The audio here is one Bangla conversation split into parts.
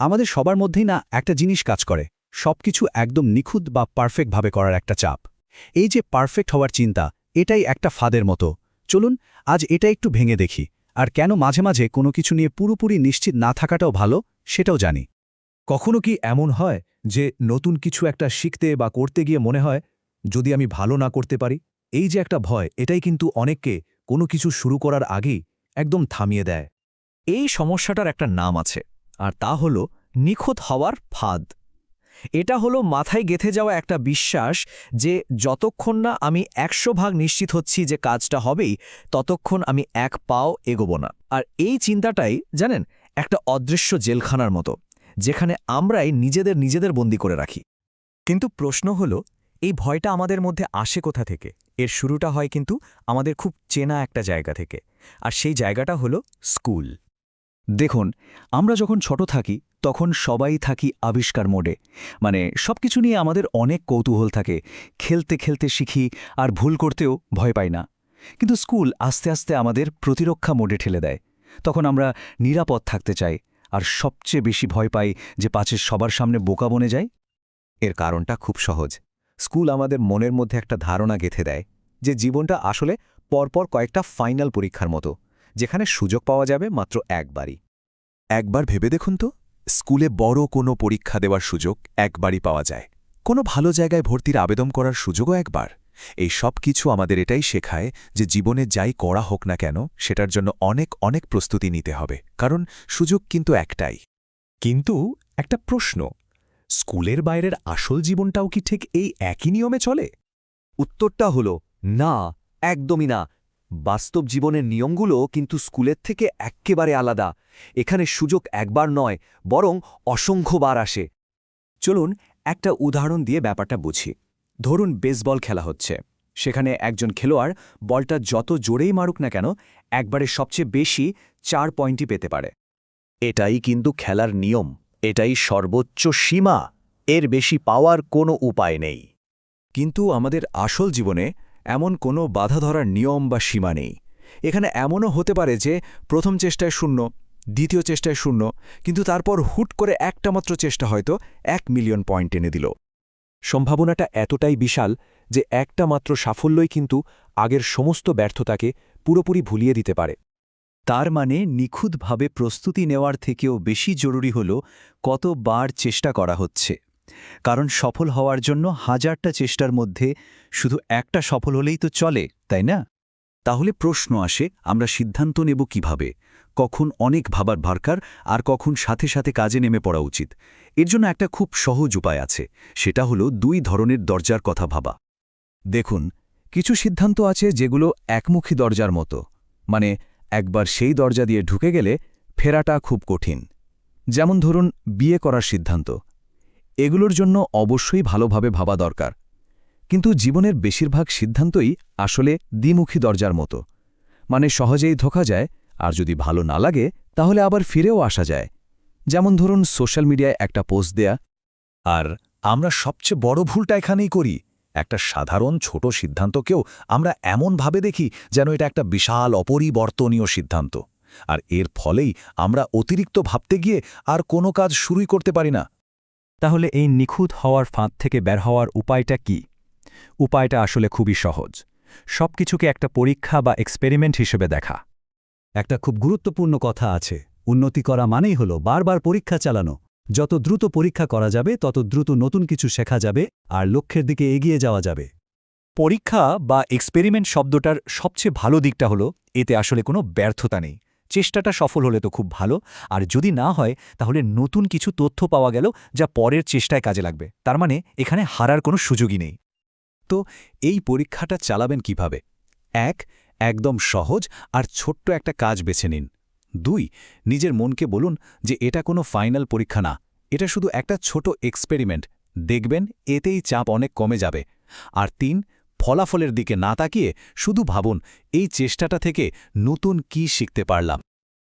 আমাদের সবার মধ্যেই না একটা জিনিস কাজ করে, সবকিছু একদম নিখুঁত বা পারফেক্টভাবে করার একটা চাপ। এই যে পারফেক্ট হওয়ার চিন্তা, এটাই একটা ফাদের মতো। চলুন, আজ এটা একটু ভেঙে দেখি, আর কেন মাঝে মাঝে কোনো কিছু নিয়ে পুরোপুরি নিশ্চিত না থাকাটাও ভালো, সেটাও জানি। কখনো কি এমন হয় যে নতুন কিছু একটা শিখতে বা করতে গিয়ে মনে হয়, যদি আমি ভালো না করতে পারি? এই যে একটা ভয়, এটাই কিন্তু অনেককে কোনো কিছু শুরু করার আগেই একদম থামিয়ে দেয়। এই সমস্যাটার একটা নাম আছে। আর তা হল নিখুঁত হওয়ার ফাঁদ। এটা হলো মাথায় গেথে যাওয়া একটা বিশ্বাস যে যতক্ষণ না আমি একশো ভাগ নিশ্চিত হচ্ছি যে কাজটা হবেই, ততক্ষণ আমি এক পাও এগোব না। আর এই চিন্তাটাই, জানেন, একটা অদৃশ্য জেলখানার মতো, যেখানে আমরাই নিজেদের নিজেদের বন্দি করে রাখি। কিন্তু প্রশ্ন হল, এই ভয়টা আমাদের মধ্যে আসে কোথা থেকে? এর শুরুটা হয় কিন্তু আমাদের খুব চেনা একটা জায়গা থেকে। আর সেই জায়গাটা হলো স্কুল। দেখুন, আমরা যখন ছোট থাকি, তখন সবাই থাকি আবিষ্কার মোডে। মানে সবকিছু নিয়ে আমাদের অনেক কৌতূহল থাকে। খেলতে খেলতে শিখি, আর ভুল করতেও ভয় পাই না। কিন্তু স্কুল আস্তে আস্তে আমাদের প্রতিরক্ষা মোডে ঠেলে দেয়। তখন আমরা নিরাপদ থাকতে চাই, আর সবচেয়ে বেশি ভয় পাই যে পাঁচের সবার সামনে বোকা বনে যায়। এর কারণটা খুব সহজ। স্কুল আমাদের মনের মধ্যে একটা ধারণা গেথে দেয় যে জীবনটা আসলে পরপর কয়েকটা ফাইনাল পরীক্ষার মতো। যেখানে সুযোগ পাওয়া যাবে মাত্র একবারই। একবার ভেবে দেখুন তো, স্কুলে বড় কোনো পরীক্ষা দেওয়ার সুযোগ একবারই পাওয়া যায়। কোনো ভালো জায়গায় ভর্তির আবেদন করার সুযোগও একবার। এই সব কিছু আমাদের এটাই শেখায় যে জীবনে যাই করা হোক না কেন, সেটার জন্য অনেক অনেক প্রস্তুতি নিতে হবে। কারণ সুযোগ কিন্তু একটাই। কিন্তু একটা প্রশ্ন, স্কুলের বাইরের আসল জীবনটাও কি ঠিক এই একই নিয়মে চলে? উত্তরটা হলো, না, একদমই না। বাস্তব জীবনের নিয়মগুলো কিন্তু স্কুলের থেকে এক্কেবারে আলাদা। এখানে সুযোগ একবার নয়, বরং অসংখ্যবার আসে। চলুন একটা উদাহরণ দিয়ে ব্যাপারটা বুঝি। ধরুন বেসবল খেলা হচ্ছে। সেখানে একজন খেলোয়াড় বলটা যত জোরেই মারুক না কেন, একবারে সবচেয়ে বেশি চার পয়েন্টই পেতে পারে। এটাই কিন্তু খেলার নিয়ম। এটাই সর্বোচ্চ সীমা। এর বেশি পাওয়ার কোনো উপায় নেই। কিন্তু আমাদের আসল জীবনে এমন কোনো বাধা ধরার নিয়ম বা সীমা নেই। এখানে এমনও হতে পারে যে, প্রথম চেষ্টায় শূন্য, দ্বিতীয় চেষ্টায় শূন্য, কিন্তু তারপর হুট করে একটা মাত্র চেষ্টা হয়তো এক মিলিয়ন পয়েন্ট এনে দিল। সম্ভাবনাটা এতটাই বিশাল যে একটা মাত্র সাফল্যই কিন্তু আগের সমস্ত ব্যর্থতাকে পুরোপুরি ভুলিয়ে দিতে পারে। তার মানে নিখুঁতভাবে প্রস্তুতি নেওয়ার থেকেও বেশি জরুরি হল কতবার চেষ্টা করা হচ্ছে। কারণ সফল হওয়ার জন্য হাজারটা চেষ্টার মধ্যে শুধু একটা সফল হলেই তো চলে, তাই না? তাহলে প্রশ্ন আসে, আমরা সিদ্ধান্ত নেব কীভাবে? কখন অনেক ভাবার ভারকার আর কখন সাথে সাথে কাজে নেমে পড়া উচিত? এর জন্য একটা খুব সহজ উপায় আছে, সেটা হলো দুই ধরনের দরজার কথা ভাবা। দেখুন, কিছু সিদ্ধান্ত আছে যেগুলো একমুখী দরজার মতো মানে একবার সেই দরজা দিয়ে ঢুকে গেলে ফেরাটা খুব কঠিন। যেমন ধরুন, বিয়ে করার সিদ্ধান্ত। এগুলোর জন্য অবশ্যই ভালোভাবে ভাবা দরকার। কিন্তু জীবনের বেশিরভাগ সিদ্ধান্তই আসলে দ্বিমুখী দরজার মতো। মানে সহজেই ধোকা যায়, আর যদি ভালো না লাগে, তাহলে আবার ফিরেও আসা যায়। যেমন ধরুন সোশ্যাল মিডিয়ায় একটা পোস্ট দেয়া, আর আমরা সবচেয়ে বড় ভুলটা এখানেই করি। একটা সাধারণ ছোট সিদ্ধান্তকেও আমরা এমনভাবে দেখি যেন এটা একটা বিশাল অপরিবর্তনীয় সিদ্ধান্ত। আর এর ফলেই আমরা অতিরিক্ত ভাবতে গিয়ে আর কোনো কাজ শুরুই করতে পারি না। তাহলে এই নিখুঁত হওয়ার ফাঁদ থেকে বের হওয়ার উপায়টা কি? উপায়টা আসলে খুবই সহজ। সবকিছুকে একটা পরীক্ষা বা এক্সপেরিমেন্ট হিসেবে দেখা। একটা খুব গুরুত্বপূর্ণ কথা আছে, উন্নতি করা মানেই হল বারবার পরীক্ষা চালানো। যত দ্রুত পরীক্ষা করা যাবে, তত দ্রুত নতুন কিছু শেখা যাবে, আর লক্ষ্যের দিকে এগিয়ে যাওয়া যাবে। পরীক্ষা বা এক্সপেরিমেন্ট শব্দটার সবচেয়ে ভালো দিকটা হলো, এতে আসলে কোনো ব্যর্থতা নেই। চেষ্টাটা সফল হলে তো খুব ভালো। আর যদি না হয়, তাহলে নতুন কিছু তথ্য পাওয়া গেল যা পরের চেষ্টায় কাজে লাগবে। তার মানে এখানে হারার কোনো সুযোগই নেই। তো, এই পরীক্ষাটা চালাবেন কীভাবে? এক, একদম সহজ আর ছোট্ট একটা কাজ বেছে নিন। দুই, নিজের মনকে বলুন যে এটা কোনো ফাইনাল পরীক্ষা না। এটা শুধু একটা ছোট এক্সপেরিমেন্ট। দেখবেন, এতেই চাপ অনেক কমে যাবে। আর তিন ফলাফলের দিকে না তাকিয়ে শুধু ভাবুন, এই চেষ্টাটা থেকে নতুন কি শিখতে পারলাম।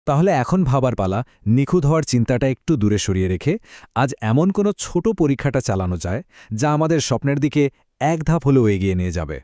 তাহলে এখন ভাবার পালা, নিখুঁত হওয়ার চিন্তাটা একটু দূরে সরিয়ে রেখে আজ এমন কোনো ছোট পরীক্ষাটা চালানো যায়, যা আমাদের স্বপ্নের দিকে এক ধাপ হলেও এগিয়ে নিয়ে যাবে।